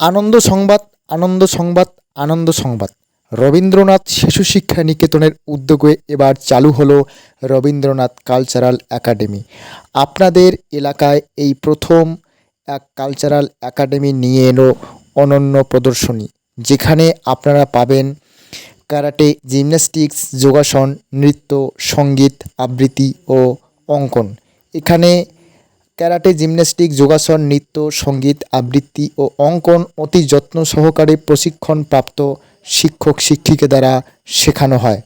আনন্দ সংবাদ আনন্দ সংবাদ আনন্দ সংবাদ। রবীন্দ্রনাথ শিশু শিক্ষা নিকেতনের উদ্যোগে এবার চালু হলো রবীন্দ্রনাথ কালচারাল একাডেমি। আপনাদের এলাকায় এই প্রথম এক কালচারাল একাডেমি নিয়ে এলো অনন্য প্রদর্শনী, যেখানে আপনারা পাবেন ক্যারাটে, জিমন্যাস্টিক্স, যোগাসন, নৃত্য, সংগীত, আবৃত্তি ও অঙ্কন। এখানে ক্যারাটে, জিমন্যাস্টিক, যোগাসন, নৃত্য, সংগীত, আবৃত্তি ও অঙ্কন অতি যত্ন সহকারে প্রশিক্ষণপ্রাপ্ত শিক্ষক, শিক্ষিকা দ্বারা শেখানো হয়।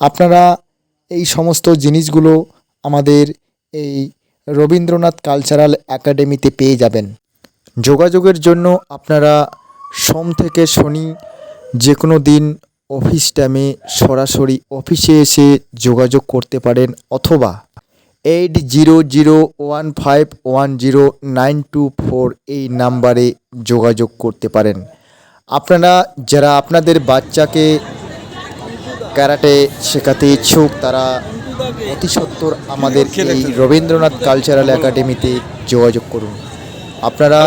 আপনারা এই সমস্ত জিনিসগুলো আমাদের এই রবীন্দ্রনাথ কালচারাল একাডেমিতে পেয়ে যাবেন। যোগাযোগের জন্য আপনারা সোম থেকে শনি যে কোনো দিন অফিস টাইমে সরাসরি অফিসে এসে যোগাযোগ করতে পারেন অথবা eight zero zero one five one zero nine two four এই নাম্বারে যোগাযোগ করতে পারেন। আপনারা যারা আপনাদের বাচ্চাকে ক্যারাটে শেখাতে ইচ্ছুক, তারা অতি সত্বর আমাদের এই রবীন্দ্রনাথ কালচারাল একাডেমিতে যোগাযোগ করুন। আপনারা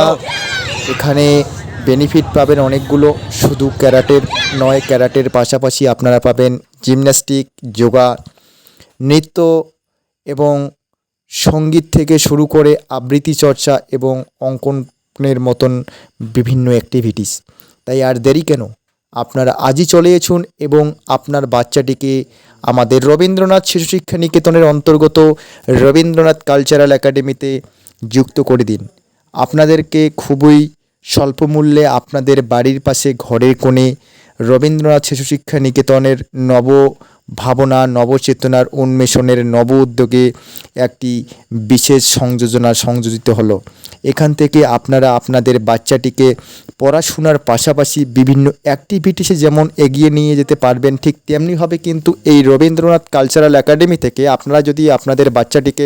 এখানে বেনিফিট পাবেন অনেকগুলো, শুধু ক্যারাটের নয়, ক্যারাটের পাশাপাশি আপনারা পাবেন জিমন্যাস্টিক, যোগা, নৃত্য এবং সংগীত থেকে শুরু করে আবৃত্তি চর্চা এবং অঙ্কনের মতন বিভিন্ন অ্যাক্টিভিটিস তাই আর দেরি কেন? আপনারা আজই চলে আসুন এবং আপনার বাচ্চাটিকে আমাদের রবীন্দ্রনাথ শিশু শিক্ষা নিকেতনের অন্তর্গত রবীন্দ্রনাথ কালচারাল একাডেমিতে যুক্ত করে দিন। আপনাদেরকে খুবই স্বল্প মূল্যে আপনাদের বাড়ির পাশে ঘরের কোণে রবীন্দ্রনাথ শিশু শিক্ষা নিকেতনের নব ভাবনা, নবচেতনার উন্মেষণের নব উদ্যোগে একটি বিশেষ সংযোজনা সংযোজিত হলো। এখান থেকে আপনারা আপনাদের বাচ্চাটিকে পড়াশোনার পাশাপাশি বিভিন্ন অ্যাক্টিভিটিসে যেমন এগিয়ে নিয়ে যেতে পারবেন, ঠিক তেমনিভাবে কিন্তু এই রবীন্দ্রনাথ কালচারাল একাডেমি থেকে আপনারা যদি আপনাদের বাচ্চাটিকে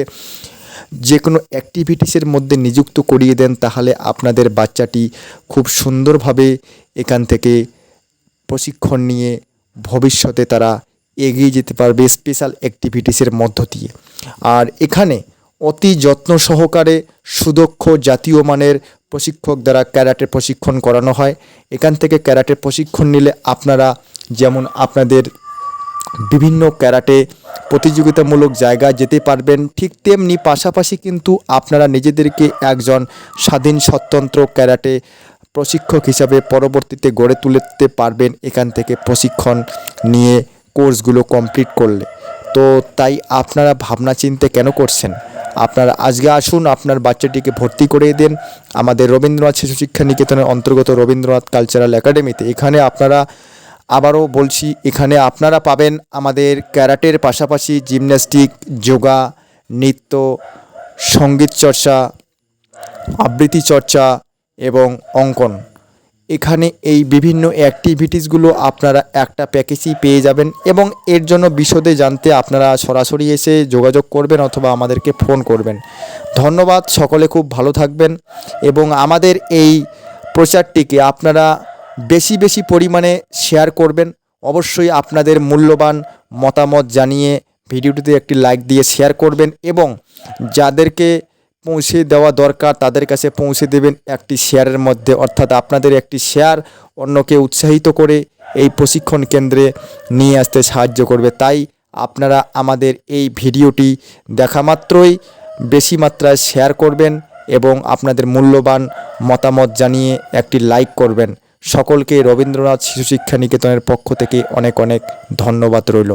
যে কোনো অ্যাক্টিভিটিসের মধ্যে নিযুক্ত করিয়ে দেন, তাহলে আপনাদের বাচ্চাটি খুব সুন্দরভাবে এখান থেকে প্রশিক্ষণ নিয়ে ভবিষ্যতে তারা এগিয়ে যেতে পারবে স্পেশাল অ্যাক্টিভিটিসের মধ্য দিয়ে। আর এখানে অতি যত্ন সহকারে সুদক্ষ জাতীয় মানের প্রশিক্ষক দ্বারা ক্যারাটে প্রশিক্ষণ করানো হয়। এখান থেকে ক্যারাটে প্রশিক্ষণ নিলে আপনারা যেমন আপনাদের বিভিন্ন ক্যারাটে প্রতিযোগিতামূলক জায়গায় যেতে পারবেন, ঠিক তেমনি পাশাপাশি কিন্তু আপনারা নিজেদেরকে একজন স্বাধীন স্বতন্ত্র ক্যারাটে প্রশিক্ষক হিসাবে পরবর্তীতে গড়ে তুলতে পারবেন। এখান থেকে প্রশিক্ষণ নিয়ে কোর্সগুলো কমপ্লিট করলে। তো তাই আপনারা ভাবনা চিন্তে কেন করছেন? আপনারা আজকে আসুন, আপনার বাচ্চাটিকে ভর্তি করিয়ে দেন। আমাদের রবীন্দ্রনাথ শিশু শিক্ষা নিকেতনের অন্তর্গত রবীন্দ্রনাথ কালচারাল একাডেমিতে এখানে আপনারা, আবারও বলছি, এখানে আপনারা পাবেন আমাদের ক্যারাটের পাশাপাশি জিমন্যাস্টিক যোগা, নৃত্য, সংগীত চর্চা, আবৃত্তি চর্চা এবং অঙ্কন। এখানে এই বিভিন্ন অ্যাক্টিভিটিসগুলো আপনারা একটা প্যাকেজই পেয়ে যাবেন এবং এর জন্য বিশদে জানতে আপনারা সরাসরি এসে যোগাযোগ করবেন অথবা আমাদেরকে ফোন করবেন। ধন্যবাদ, সকলে খুব ভালো থাকবেন এবং আমাদের এই প্রচারটিকে আপনারা বেশি বেশি পরিমাণে শেয়ার করবেন। অবশ্যই আপনাদের মূল্যবান মতামত জানিয়ে ভিডিওটিতে একটি লাইক দিয়ে শেয়ার করবেন এবং যাদেরকে পৌঁছে দেওয়া দরকার, তাদের কাছে পৌঁছে দেবেন একটি শেয়ারের মধ্যে। অর্থাৎ আপনাদের একটি শেয়ার অন্যকে উৎসাহিত করে এই প্রশিক্ষণ কেন্দ্রে নিয়ে আসতে সাহায্য করবে। তাই আপনারা আমাদের এই ভিডিওটি দেখা মাত্রই বেশি মাত্রায় শেয়ার করবেন এবং আপনাদের মূল্যবান মতামত জানিয়ে একটি লাইক করবেন। সকলকে রবীন্দ্রনাথ শিশু শিক্ষা নিকেতনের পক্ষ থেকে অনেক অনেক ধন্যবাদ রইল।